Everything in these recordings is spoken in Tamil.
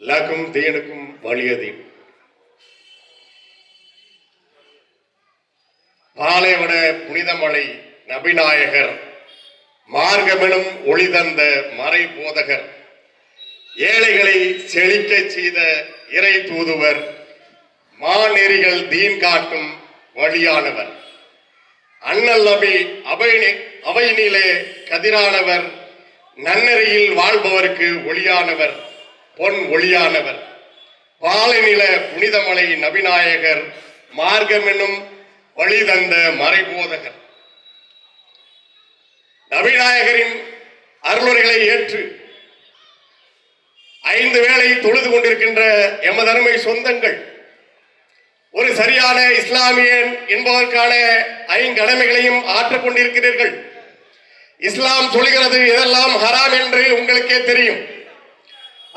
லகும் தீனுக்கும் வழியதீன் பாலைவன புனிதமலை நபிநாயகர் மார்க்கமெனும் ஒளி தந்த மறை போதகர் ஏழைகளை செழிக்கச் செய்த இறை தூதுவர் மாநெறிகள் தீன் காட்டும் வழியானவர். அண்ணல் நபி அவை அவையினிலே கதிரானவர் நன்னெறியில் வாழ்பவருக்கு ஒளியானவர். பொன் ஒளியானவர். பாலைநில புனிதமலை நபிநாயகர் என்னும் வழி தந்த மறைபோதகர். நபிநாயகரின் அருளுரைகளை ஏற்று ஐந்து வேளை தொழுது கொண்டிருக்கின்ற எமதருமை சொந்தங்கள் ஒரு சரியான இஸ்லாமியன் என்பதற்கான ஐங்கடமைகளையும் ஆற்றக் கொண்டிருக்கிறீர்கள். இஸ்லாம் சொல்கிறது இதெல்லாம் ஹராம் என்று உங்களுக்கே தெரியும்.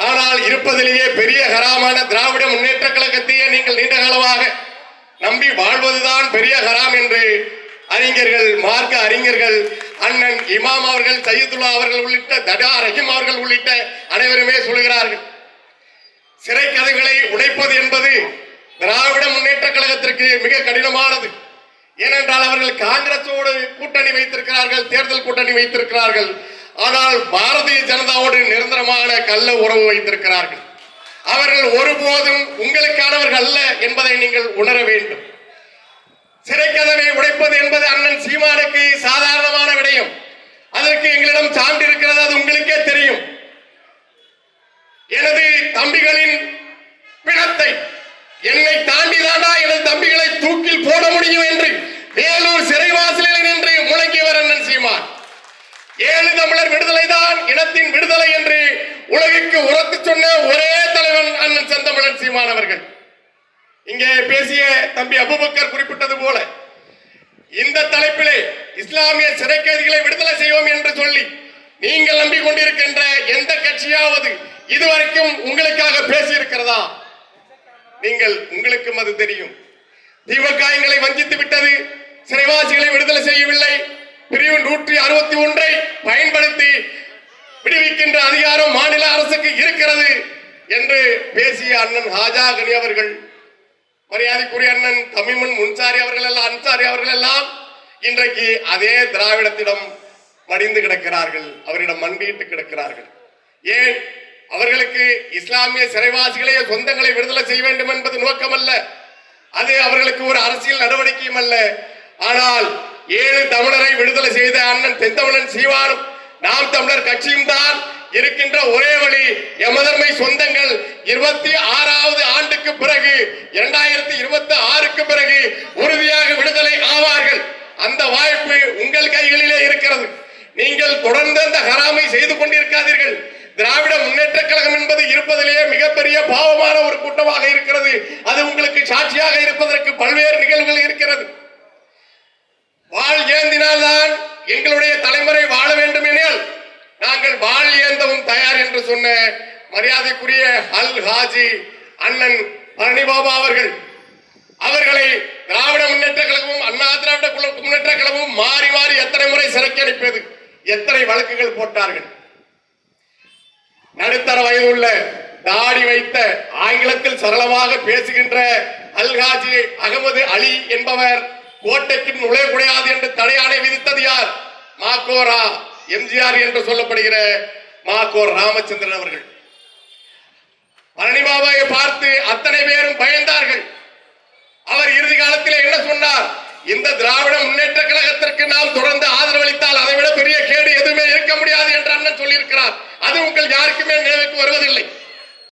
ஆனால் இருப்பதிலேயே பெரிய ஹராமான திராவிட முன்னேற்ற கழகத்தையே நீங்கள் நீண்ட காலமாக நம்பி வாழ்வதுதான் பெரிய ஹராம் என்று அறிஞர்கள் மார்க்க அறிஞர்கள் அண்ணன் இமாம் அவர்கள் சையதுல்லா அவர்கள் உள்ளிட்ட தடா ரஹிம் அவர்கள் உள்ளிட்ட அனைவருமே சொல்கிறார்கள் சிறை கதைகளை உடைப்பது என்பது திராவிட முன்னேற்ற கழகத்திற்கு மிக கடினமானது. ஏனென்றால் அவர்கள் காங்கிரஸோடு கூட்டணி வைத்திருக்கிறார்கள் தேர்தல் கூட்டணி வைத்திருக்கிறார்கள். ஆனால் பாரதிய ஜனதாவோடு நிரந்தரமான கள்ள உறவு வைத்திருக்கிறார்கள். அவர்கள் ஒருபோதும் உங்களுக்கானவர்கள் அல்ல என்பதை நீங்கள் உணர வேண்டும். சிறைக்கதவை உடைப்பது என்பது அண்ணன் சீமானுக்கு சாதாரணமான விடயம். அதற்கு எங்களிடம் சான்று இருக்கிறது அது உங்களுக்கே தெரியும். எனது தம்பிகளின் பிணத்தை என்னை தாண்டிதானா எனது தம்பிகளை தூக்கில் போட முடியும் என்று தமிழர் விடுதலை தான் இனத்தின் விடுதலை என்று உலகிற்கு உரத்து சொன்ன ஒரே தலைவன் அண்ணன் செந்தமிழன் சீமானவர்கள் இங்கே பேசிய தம்பி அபுபக்கர் குறிப்பிட்டது போல இந்த தலைப்பிலே இஸ்லாமிய சிறை கைதிகளை விடுதலை செய்வோம் என்று சொல்லி நீங்கள் நம்பிக்கொண்டிருக்கின்ற எந்த கட்சியாவது இதுவரைக்கும் உங்களுக்காக பேசியிருக்கிறதா? நீங்கள் உங்களுக்கும் அது தெரியும். திமுக எங்களை வஞ்சித்து விட்டது சிறைவாசிகளை விடுதலை செய்யவில்லை. பிரிவு நூற்றி அறுபத்தி ஒன்று பயன்படுத்தி விடுவிக்கின்ற அதிகாரம் மாநில அரசுக்கு இருக்கிறது என்று பேசிய அண்ணன் ஹாஜா கனி அவர்கள் மரியாதைக்குரிய அண்ணன் தமிமன் முன்சாரி அவர்கள் எல்லாம் அன்சாரி அவர்கள் எல்லாம் இன்றைக்கு அதே திராவிடத்திடம் மடிந்து கிடக்கிறார்கள் அவரிடம் மண்டியிட்டு கிடக்கிறார்கள். ஏன்? அவர்களுக்கு இஸ்லாமிய சிறைவாசிகளே சொந்தங்களை விடுதலை செய்ய வேண்டும் என்பது நோக்கமல்ல. அது அவர்களுக்கு ஒரு அரசியல் நடவடிக்கையும் அல்ல. ஆனால் ஏழு தமிழரை விடுதலை செய்த அண்ணன் தென்தமிழன் சீவானும் நாம் தமிழர் கட்சியும் தான் இருக்கின்ற ஒரே வழி எமதர்மை சொந்தங்கள். இருபத்தி ஆறாவது ஆண்டுக்கு பிறகு இரண்டாயிரத்தி இருபத்தி ஆறுக்கு பிறகு உறுதியாக விடுதலை ஆவார்கள். அந்த வாய்ப்பு உங்கள் கைகளிலே இருக்கிறது. நீங்கள் தொடர்ந்து அந்த ஹராமை செய்து கொண்டிருக்காதீர்கள். திராவிட முன்னேற்ற கழகம் என்பது இருப்பதிலேயே மிகப்பெரிய பாவமான ஒரு கூட்டமாக இருக்கிறது. அது உங்களுக்கு சாட்சியாக இருப்பதற்கு பல்வேறு நிகழ்வுகள் இருக்கிறது. வாழ் ஏந்தினால்தான் எங்களுடைய தலைமுறை வாழ வேண்டும் எனில் நாங்கள் வாழ் ஏந்தவும் தயார் என்று சொன்ன மரியாதைக்குரிய அல் ஹாஜி அண்ணன் பழனிபாபா அவர்கள். அவர்களை திராவிட முன்னேற்ற கழகமும் அண்ணா திராவிட முன்னேற்ற கழகமும் மாறி மாறி எத்தனை முறை சிறைக்கு அடைப்பது எத்தனை வழக்குகள் போட்டார்கள்? நடுத்தர வயதுள்ள தாடி வைத்த ஆங்கிலத்தில் சரளமாக பேசுகின்ற அல்ஹாஜி அகமது அலி என்பவர் கோட்டைக்கு நுழையக்கூடாது என்று தடையாணை விதித்தது யார்? மாக்கோரா எம்ஜிஆர் என்று சொல்லப்படுகிற மாக்கோர் ராமச்சந்திரன் அவர்கள். பழனி பாபாவை பார்த்து அத்தனை பேரும் பயந்தார்கள். அவர் இறுதி காலத்தில் என்ன சொன்னார்? இந்த திராவிட முன்னேற்ற